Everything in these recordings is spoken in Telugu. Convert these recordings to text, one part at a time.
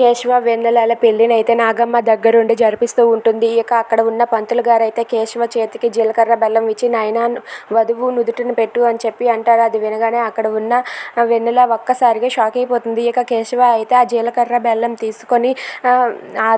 కేశవ వెన్నెలల పెళ్ళినైతే నాగమ్మ దగ్గరుండి జరిపిస్తూ ఉంటుంది. ఇక అక్కడ ఉన్న పంతులు గారు అయితే కేశవ చేతికి జీలకర్ర బెల్లం ఇచ్చి నాయనా వధువు నుదుటిని పెట్టు అని చెప్పి అంటారు. అది వినగానే అక్కడ ఉన్న వెన్నెల ఒక్కసారిగా షాక్ అయిపోతుంది. ఇక కేశవ అయితే ఆ జీలకర్ర బెల్లం తీసుకొని ఆ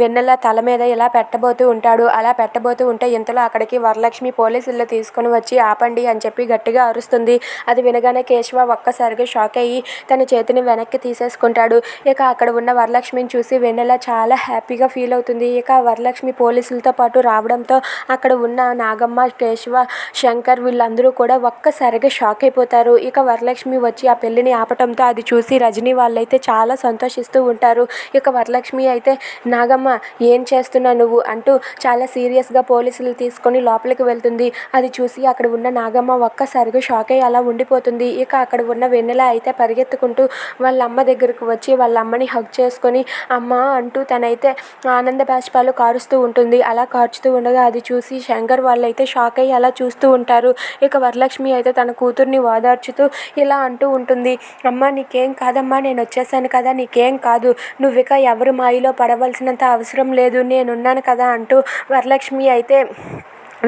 వెన్నెల తల మీద ఇలా పెట్టబోతూ ఉంటాడు. అలా పెట్టబోతూ ఉంటే ఇంతలో అక్కడికి వరలక్ష్మి పోలీసులు తీసుకొని వచ్చి ఆపండి అని చెప్పి గట్టిగా అరుస్తుంది. అది వినగానే కేశవ ఒక్కసారిగా షాక్ అయ్యి తన చేతిని వెనక్కి తీసేసుకుంటాడు. ఇక అక్కడ ఉన్న వరలక్ష్మిని చూసి వెన్నెల చాలా హ్యాపీగా ఫీల్ అవుతుంది. ఇక వరలక్ష్మి పోలీసులతో పాటు రావడంతో అక్కడ ఉన్న నాగమ్మ కేశవ శంకర్ వీళ్ళందరూ కూడా ఒక్కసారిగా షాక్ అయిపోతారు. ఇక వరలక్ష్మి వచ్చి ఆ పెళ్ళిని ఆపటంతో అది చూసి రజనీ వాళ్ళైతే చాలా సంతోషిస్తూ ఉంటారు. ఇక వరలక్ష్మి అయితే నాగమ్మ ఏం చేస్తున్నావు నువ్వు? అంటూ చాలా సీరియస్గా పోలీసులు తీసుకొని లోపలికి వెళ్తుంది. అది చూసి అక్కడ ఉన్న నాగమ్మ ఒక్కసారిగా షాక్ అయ్యి అలా ఉండిపోతుంది. ఇక అక్కడ ఉన్న వెన్నెల అయితే పరిగెత్తుకుంటూ వాళ్ళ అమ్మ దగ్గరకు వచ్చి వాళ్ళ అమ్మని హగ్ చేసుకొని అమ్మ అంటూ తనైతే ఆనంద బాష్పాలు కారుస్తూ ఉంటుంది. అలా కార్చుతూ ఉండగా అది చూసి శంకర్ వాళ్ళైతే షాక్ అయ్యి అలా చూస్తూ ఉంటారు. ఇక వరలక్ష్మి అయితే తన కూతుర్ని ఓదార్చుతూ ఇలా అంటూ ఉంటుంది. అమ్మ నీకేం కాదమ్మా నేను వచ్చేసాను కదా నీకేం కాదు. నువ్వు ఇక ఎవరు మాయలో పడవలసినంత అవసరం లేదు. నేనున్నాను కదా అంటూ వరలక్ష్మి అయితే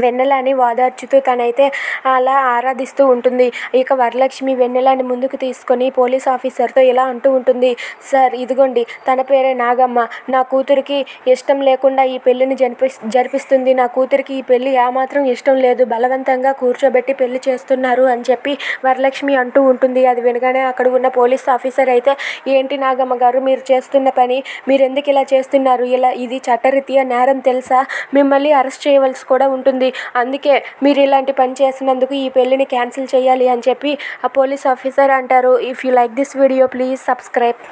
వెన్నెలని ఓదార్చుతూ తనైతే అలా ఆరాధిస్తూ ఉంటుంది. ఇక వరలక్ష్మి వెన్నెలని ముందుకు తీసుకొని పోలీస్ ఆఫీసర్తో ఇలా అంటూ ఉంటుంది. సార్ ఇదిగోండి తన పేరే నాగమ్మ. నా కూతురికి ఇష్టం లేకుండా ఈ పెళ్ళిని జరిపి జరిపిస్తుంది. నా కూతురికి ఈ పెళ్ళి ఏమాత్రం ఇష్టం లేదు. బలవంతంగా కూర్చోబెట్టి పెళ్ళి చేస్తున్నారు అని చెప్పి వరలక్ష్మి అంటూ ఉంటుంది. అది వినగానే అక్కడ ఉన్న పోలీస్ ఆఫీసర్ అయితే ఏంటి నాగమ్మ గారు మీరు చేస్తున్న పని మీరు ఎందుకు ఇలా చేస్తున్నారు? ఇలా ఇది చట్టరీత్యా నేరం తెలుసా? మిమ్మల్ని అరెస్ట్ చేయవలసి కూడా ఉంటుంది. ఉంటుంది అందుకే మీరు ఇలాంటి పని చేసినందుకు ఈ పెళ్ళిని క్యాన్సిల్ చేయాలి అని చెప్పి ఆ పోలీస్ ఆఫీసర్ అంటారు. If you like this video please subscribe